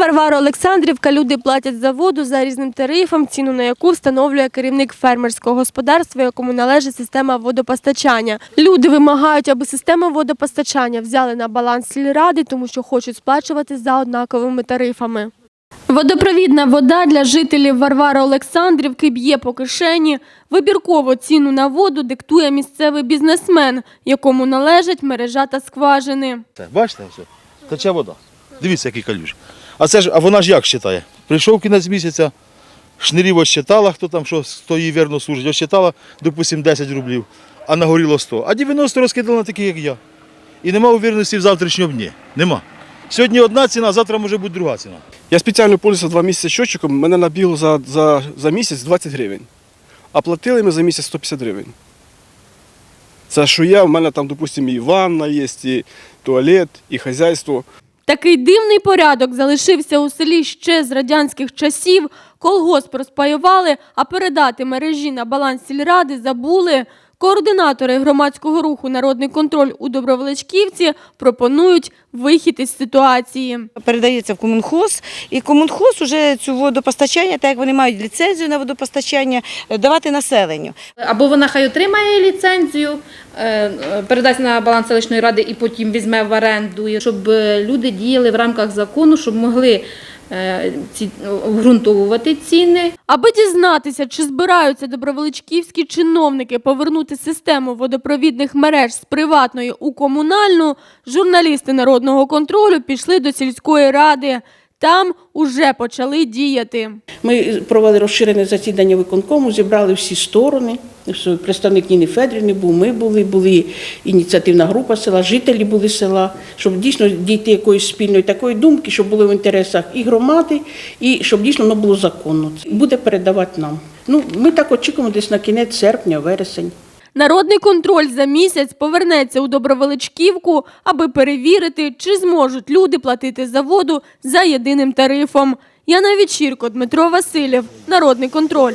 Варвара Олександрівка люди платять за воду за різним тарифом, ціну на яку встановлює керівник фермерського господарства, якому належить система водопостачання. Люди вимагають, аби систему водопостачання взяли на баланс сільради, тому що хочуть сплачувати за однаковими тарифами. Водопровідна вода для жителів Варвари Олександрівки б'є по кишені. Вибірково ціну на воду диктує місцевий бізнесмен, якому належать мережа та скважини. Бачите, все? Тече вода. Дивіться, який калюж. А це ж, а вона ж як считає? Прийшов кінець місяця, шнирів осчитала, хто там що, хто її вірно служить, осчитала, допустим, 10 рублів, а нагоріло 100. А 90 розкидала на такі, як я. І нема увереності в завтрашньому дні. Нема. Сьогодні одна ціна, завтра може бути друга ціна. Я спеціально пользувався два місяці щотчиком, мене набігло за, за, за місяць 20 гривень. А платили ми за місяць 150 гривень. Це що я, в мене там, допустимо, і ванна є, і туалет, і хазяйство. Такий дивний порядок залишився у селі ще з радянських часів. Колгосп розпаювали, а передати мережі на баланс сільради забули. Координатори громадського руху Народний контроль у Добровеличківці пропонують вихід із ситуації. передається в комунхоз, і комунхоз уже цю водопостачання, так як вони мають ліцензію на водопостачання, е, давати населенню. Або вона хай отримає ліцензію, е, е, передасть на баланс селищної ради і потім візьме в оренду, щоб люди діяли в рамках закону, щоб могли обґрунтовувати ціни. Аби дізнатися, чи збираються добровеличківські чиновники повернути систему водопровідних мереж з приватної у комунальну, журналісти народного контролю пішли до сільської ради. Там уже почали діяти. Ми провели розширене засідання виконкому, зібрали всі сторони. Що Представник Ніни Федорівни був, ми були, були ініціативна група села, жителі були села, щоб дійсно дійти якоїсь спільної такої думки, щоб було в інтересах і громади, і щоб дійсно воно було законно. Буде передавати нам. Ну, ми так очікуємо десь на кінець серпня, вересень. Народний контроль за місяць повернеться у Добровеличківку, аби перевірити, чи зможуть люди платити за воду за єдиним тарифом. Яна Вечірко, Дмитро Васильєв, Народний контроль.